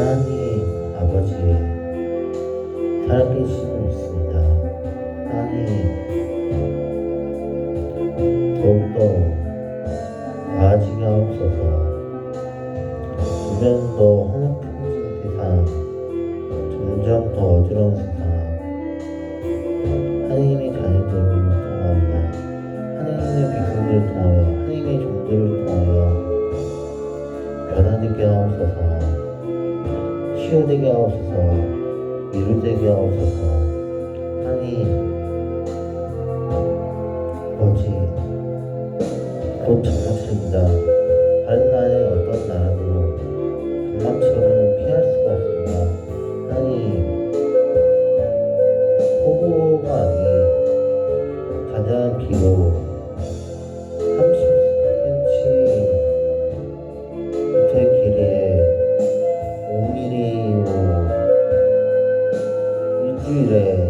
하나님 아버지 살아계심을 믿습니다. 하나님 더욱더 나아지게 하옵소서 주변도 치유되게 하옵소서 위로되게 하옵소서 하나님 아버지 곧 장마철입니다. 다른 나라의 어떤 나라도 장마철을 일주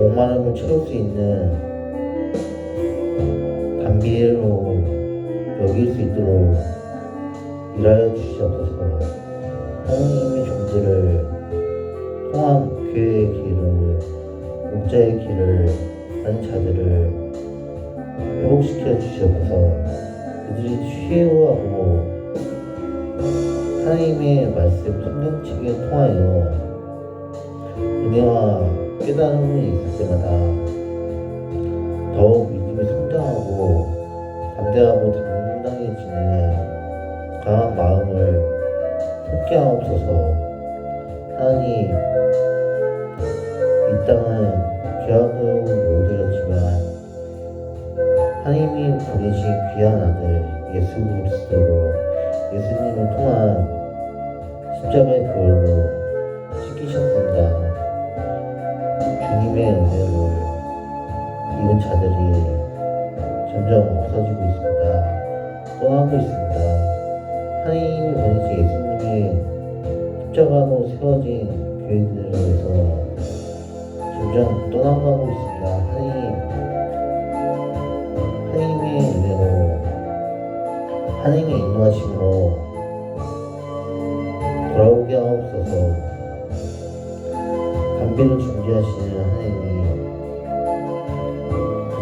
목마름을 채울 수 있는 단비로 여길 수 있도록 일하여 주시옵소서 하나님의 종들을 통한 교회의 길을 목자의 길을 하는 자들을 회복시켜 주시옵소서. 그들이 취해하고 하나님의 말씀 성경책에 통하여 은혜와 깨달음이 있을 때마다 더욱 믿음이 성장하고 담대하고 당당해지는 강한 마음을 품게 하옵소서. 하나님 이 땅은 귀하고 물들였지만 하나님이 보내신 귀한 아들 예수 그리스도로 예수님을 통한 십자가의 자들이 점점 없어지고 있습니다. 떠나고 있습니다. 하나님이 보내신 예수님의 십자가로 세워진 교회들에서 점점 떠나가고 있습니다. 하나님, 하나님의 은혜로, 하나님의 인도하심으로 돌아오게 하옵소서. 담비를 준비하시는 하나님,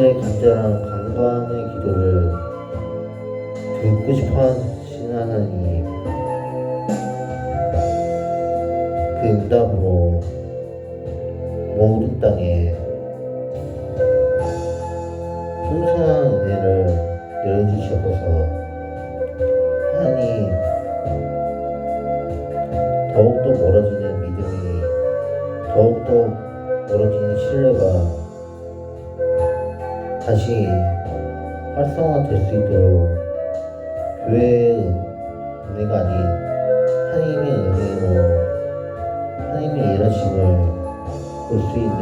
그들의 간절한 간과의 기도를 듣고 싶어 하시는 하나님, 그 응답으로 모든 땅에 활성화될 수 있도록 교회의 은혜가 아닌 하나님의 은혜로 하나님의 일하심을 볼 수 있는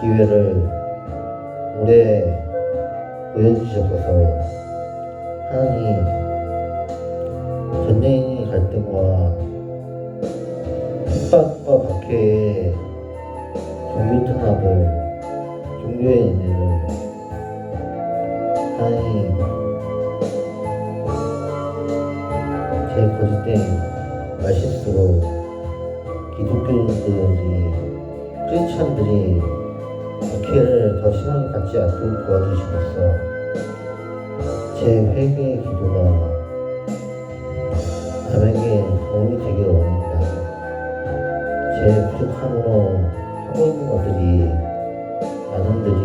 기회를 오래 보여주셔서 하나님 전쟁의 갈등과 핍박과 박해의 종교 탄압을 종교의 은혜 기독교인들이 크리스천들이 박해를 더 심하게 받지 않도록 도와주시옵소서 제 회개의 기도가 남에게 도움이 되길 원합니다. 제 부족함으로 하고 있는 것들이 많은들이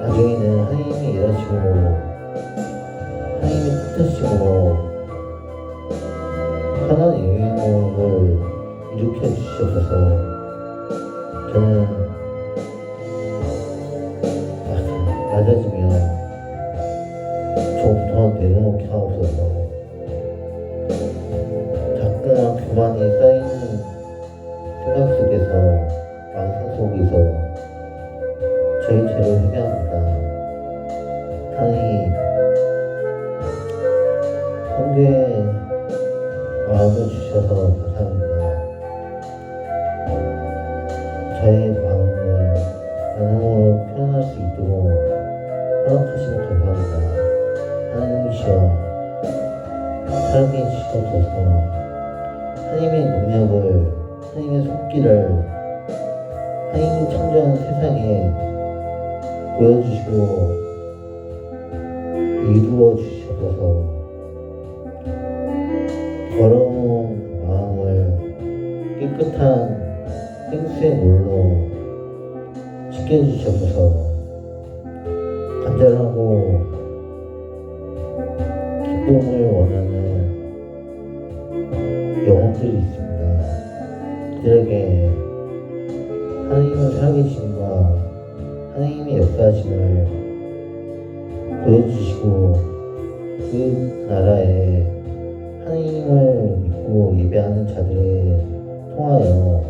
나중에는 하나님의 일하심으로 하나님의 뜻하심으로 주시옵소서 저는 낮아지면 조금더 내려놓게 하옵소서 자꾸만 교만이 쌓이는 생각 속에서 허락하시면 감사합니다. 하나님이시여 살게 해주시옵소서 하나님의 능력을 하나님의 손길을 하나님이 창조한 세상에 보여주시고 이루어 주시옵소서. 더러운 마음을 깨끗한 생수의 물로 씻겨주시옵소서 역사하심을 보여주시고 그 나라에 하나님을 믿고 예배하는 자들에 통하여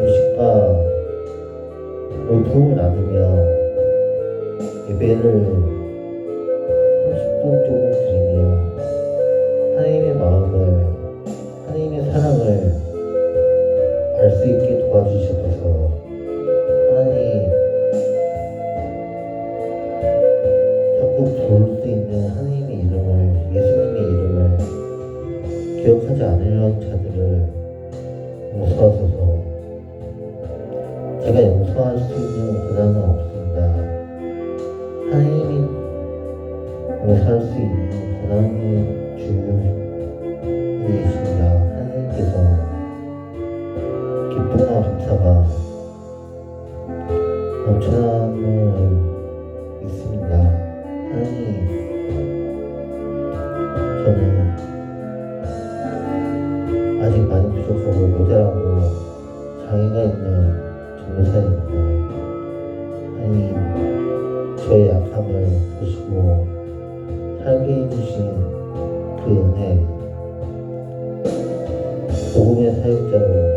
음식과 물품을 나누며 예배를 30분 조금 제가 용서할 수 있는 권한 은혜, 복음의 사역자로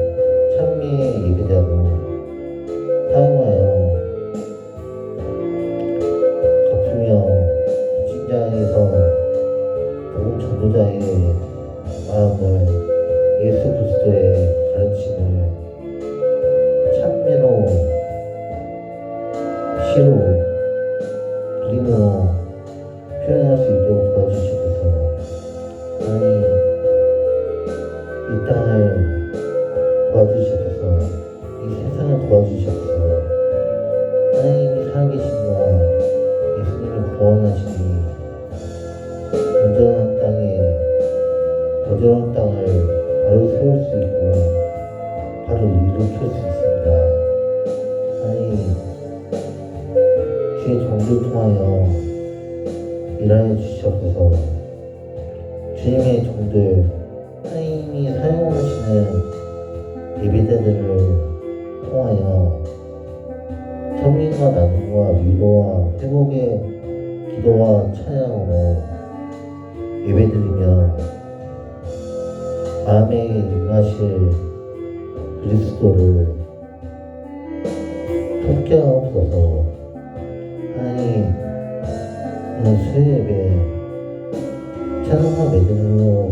땅에 부드러운 땅을 바로 세울 수 있고 바로 일으킬 수 있습니다. 하나님 주의 종들 통하여 일하여 주시옵소서 주님의 종들 하나님이 사용하시는 예배자들을 통하여 성민과 나눔과 위로와 회복의 그리스도를 통쾌하옵소서 하나님 오늘 수요예배 찬양과 매듭으로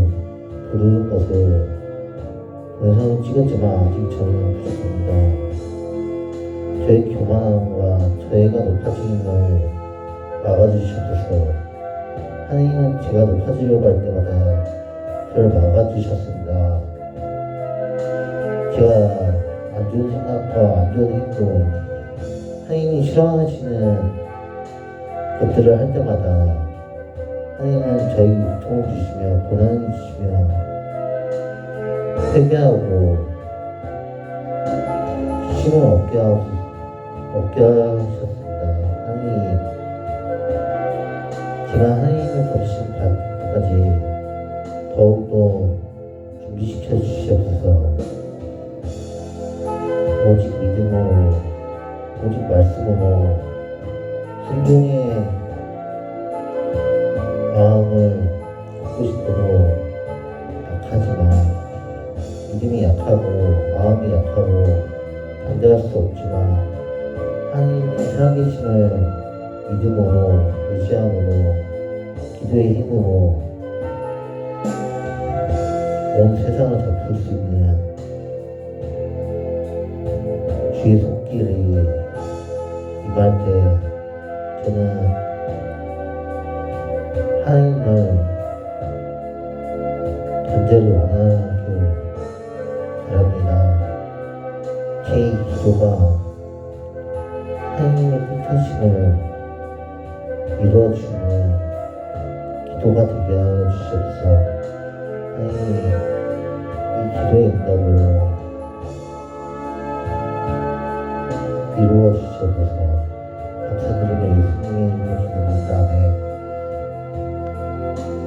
부르는 것을 영상을 찍었지만 아직 저는 부족합니다. 저의 교만함과 저희가 높아짐을 막아주셔서 하나님은 제가 높아지려고 할 때마다 저를 막아주셨습니다. 제가 안 좋은 생각과 안 좋은 행동, 하나님이 싫어하시는 것들을 할 때마다 하나님은 저에게 고통을 주시며 고난을 주시며 회개하고 힘을 얻게 하옵 얻게 하셨습니다. 하나님, 제가 하나님을 버리신 때까지 더욱더 준비시켜 주시옵소서. 말씀으로 순종의 마음을 갖고 싶도록 약하지만 믿음이 약하고 마음이 약하고 반대할 수 없지만 하나님의 살아계심을 믿음으로 의지함으로 기도의 힘으로 온 세상을 덮을 수 있는 주의 손길이 임할 때 저는 하나님을 간절히 원하길 바랍니다. 제 기도가 하나님의 뜻하심을 이루어주는 기도가 되게 하여 주시옵소서. 하나님, 이 기도의 응답으로 이루어 주시옵소서.